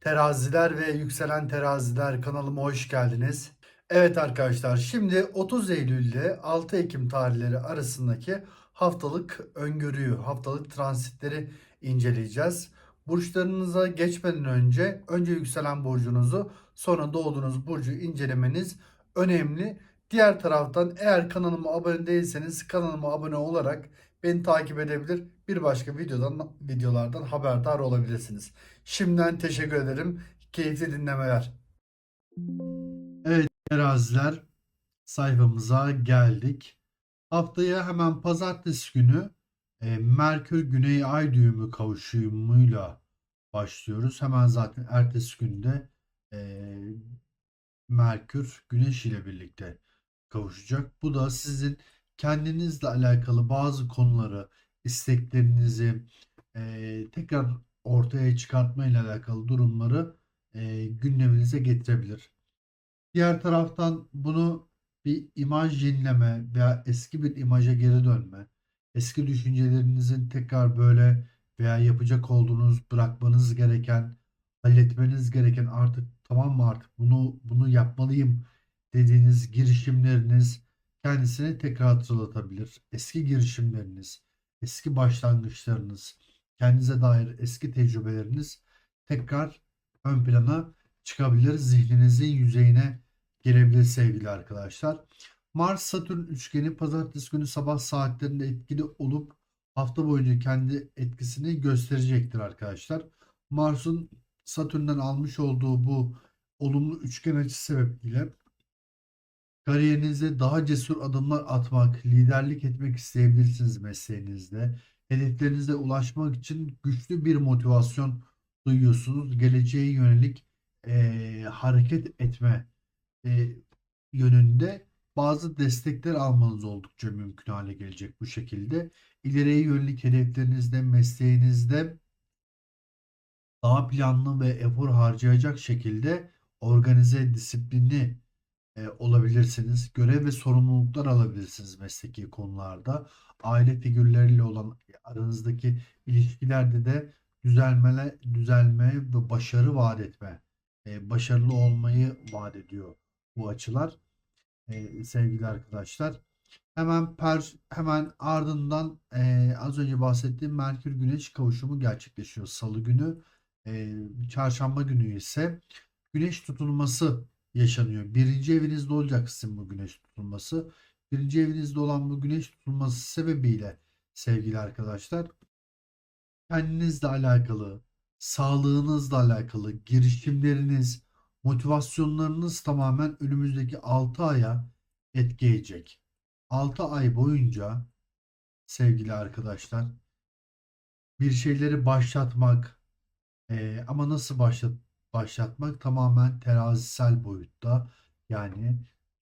Teraziler ve yükselen teraziler kanalıma hoş geldiniz. Evet arkadaşlar şimdi 30 Eylül ile 6 Ekim tarihleri arasındaki haftalık öngörüyü, haftalık transitleri inceleyeceğiz. Burçlarınıza geçmeden önce önce yükselen burcunuzu sonra doğduğunuz burcu incelemeniz önemli. Diğer taraftan eğer kanalıma abone değilseniz kanalıma abone olarak beni takip edebilir. Bir başka videodan videolardan haberdar olabilirsiniz. Şimdiden teşekkür ederim. Keyifli dinlemeler. Evet teraziler sayfamıza geldik. Haftaya hemen pazartesi günü e, Merkür Güney Ay düğümü kavuşumuyla başlıyoruz. Hemen zaten ertesi günde e, Merkür Güneş ile birlikte kavuşacak. Bu da sizin kendinizle alakalı bazı konuları, isteklerinizi e, tekrar ortaya çıkartma ile alakalı durumları e, gündeminize getirebilir. Diğer taraftan bunu bir imaj yenileme veya eski bir imaja geri dönme, eski düşüncelerinizin tekrar böyle veya yapacak olduğunuz, bırakmanız gereken, halletmeniz gereken artık tamam mı artık bunu bunu yapmalıyım dediğiniz girişimleriniz kendisini tekrar hatırlatabilir. Eski girişimleriniz, eski başlangıçlarınız, kendinize dair eski tecrübeleriniz tekrar ön plana çıkabilir. Zihninizin yüzeyine gelebilir sevgili arkadaşlar. Mars Satürn üçgeni pazartesi günü sabah saatlerinde etkili olup hafta boyunca kendi etkisini gösterecektir arkadaşlar. Mars'un Satürn'den almış olduğu bu olumlu üçgen açısı sebebiyle kariyerinizde daha cesur adımlar atmak, liderlik etmek isteyebilirsiniz mesleğinizde. Hedeflerinize ulaşmak için güçlü bir motivasyon duyuyorsunuz. Geleceğe yönelik eee, hareket etme eee, yönünde bazı destekler almanız oldukça mümkün hale gelecek bu şekilde. İleriye yönelik hedeflerinizde, mesleğinizde daha planlı ve efor harcayacak şekilde organize, disiplinli e, olabilirsiniz. Görev ve sorumluluklar alabilirsiniz mesleki konularda. Aile figürleriyle olan aranızdaki ilişkilerde de düzelmele, düzelme ve başarı vaat etme, e, başarılı olmayı vaat ediyor bu açılar e, sevgili arkadaşlar. Hemen per, hemen ardından e, az önce bahsettiğim Merkür Güneş kavuşumu gerçekleşiyor Salı günü. E, Çarşamba günü ise Güneş tutulması yaşanıyor. Birinci evinizde olacak sizin bu güneş tutulması. Birinci evinizde olan bu güneş tutulması sebebiyle sevgili arkadaşlar kendinizle alakalı, sağlığınızla alakalı, girişimleriniz, motivasyonlarınız tamamen önümüzdeki 6 aya etki edecek. 6 ay boyunca sevgili arkadaşlar bir şeyleri başlatmak eee, ama nasıl başlat başlatmak tamamen terazisel boyutta yani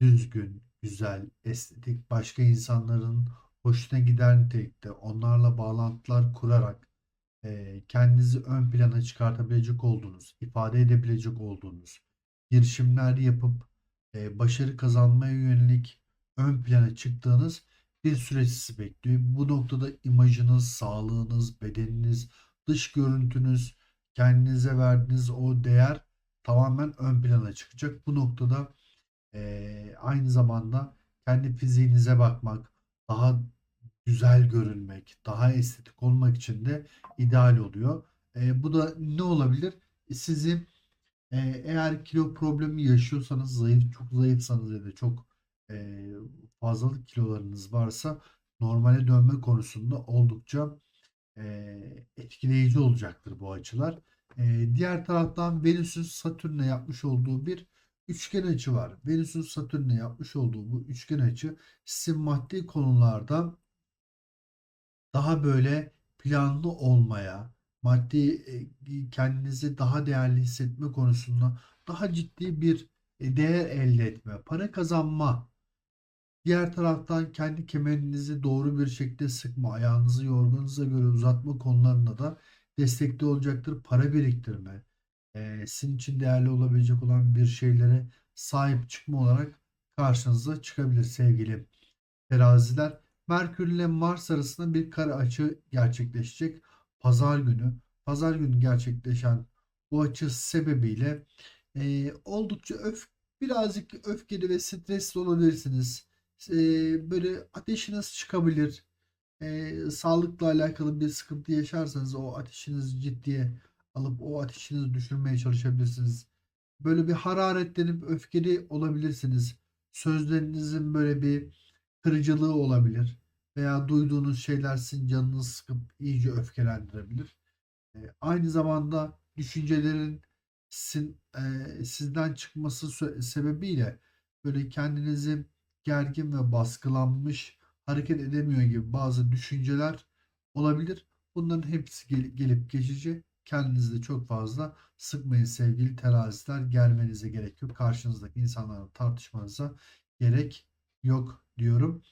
düzgün, güzel, estetik, başka insanların hoşuna gider nitelikte onlarla bağlantılar kurarak e, kendinizi ön plana çıkartabilecek olduğunuz, ifade edebilecek olduğunuz girişimler yapıp e, başarı kazanmaya yönelik ön plana çıktığınız bir süreç sizi bekliyor. Bu noktada imajınız, sağlığınız, bedeniniz, dış görüntünüz, kendinize verdiğiniz o değer tamamen ön plana çıkacak. Bu noktada e, aynı zamanda kendi fiziğinize bakmak, daha güzel görünmek, daha estetik olmak için de ideal oluyor. E, bu da ne olabilir? Sizin e, eğer kilo problemi yaşıyorsanız, zayıf çok zayıfsanız ya da çok e, fazlalık kilolarınız varsa normale dönme konusunda oldukça e, etkileyici olacaktır bu açılar. E, diğer taraftan Venüs'ün Satürn'le yapmış olduğu bir üçgen açı var. Venüs'ün Satürn'le yapmış olduğu bu üçgen açı sizin maddi konularda daha böyle planlı olmaya, maddi kendinizi daha değerli hissetme konusunda daha ciddi bir değer elde etme, para kazanma. Diğer taraftan kendi kemerinizi doğru bir şekilde sıkma, ayağınızı yorganunuza göre uzatma konularında da destekli olacaktır. Para biriktirme, e, sizin için değerli olabilecek olan bir şeylere sahip çıkma olarak karşınıza çıkabilir sevgili teraziler. Merkür ile Mars arasında bir kare açı gerçekleşecek. Pazar günü. Pazar günü gerçekleşen Bu açı sebebiyle e, oldukça öf birazcık öfkeli ve stresli olabilirsiniz. E, böyle ateşiniz çıkabilir. E, sağlıkla alakalı bir sıkıntı yaşarsanız o ateşinizi ciddiye alıp o ateşinizi düşürmeye çalışabilirsiniz. Böyle bir hararetlenip öfkeli olabilirsiniz. Sözlerinizin böyle bir kırıcılığı olabilir. Veya duyduğunuz şeyler sizin canınızı sıkıp iyice öfkelendirebilir. E, aynı zamanda düşüncelerin sizin, e, sizden çıkması sebebiyle böyle kendinizi gergin ve baskılanmış hareket edemiyor gibi bazı düşünceler olabilir. Bunların hepsi gel- gelip geçici. Kendinizi de çok fazla sıkmayın sevgili teraziler. Gelmenize gerek yok. Karşınızdaki insanlarla tartışmanıza gerek yok diyorum.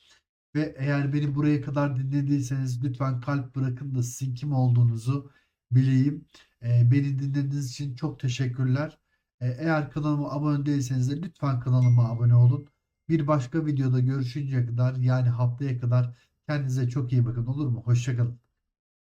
Ve eğer beni buraya kadar dinlediyseniz lütfen kalp bırakın da sizin kim olduğunuzu bileyim. Ee, beni dinlediğiniz için çok teşekkürler. Ee, eğer kanalıma abone değilseniz de lütfen kanalıma abone olun. Bir başka videoda görüşünceye kadar yani haftaya kadar kendinize çok iyi bakın olur mu? Hoşçakalın.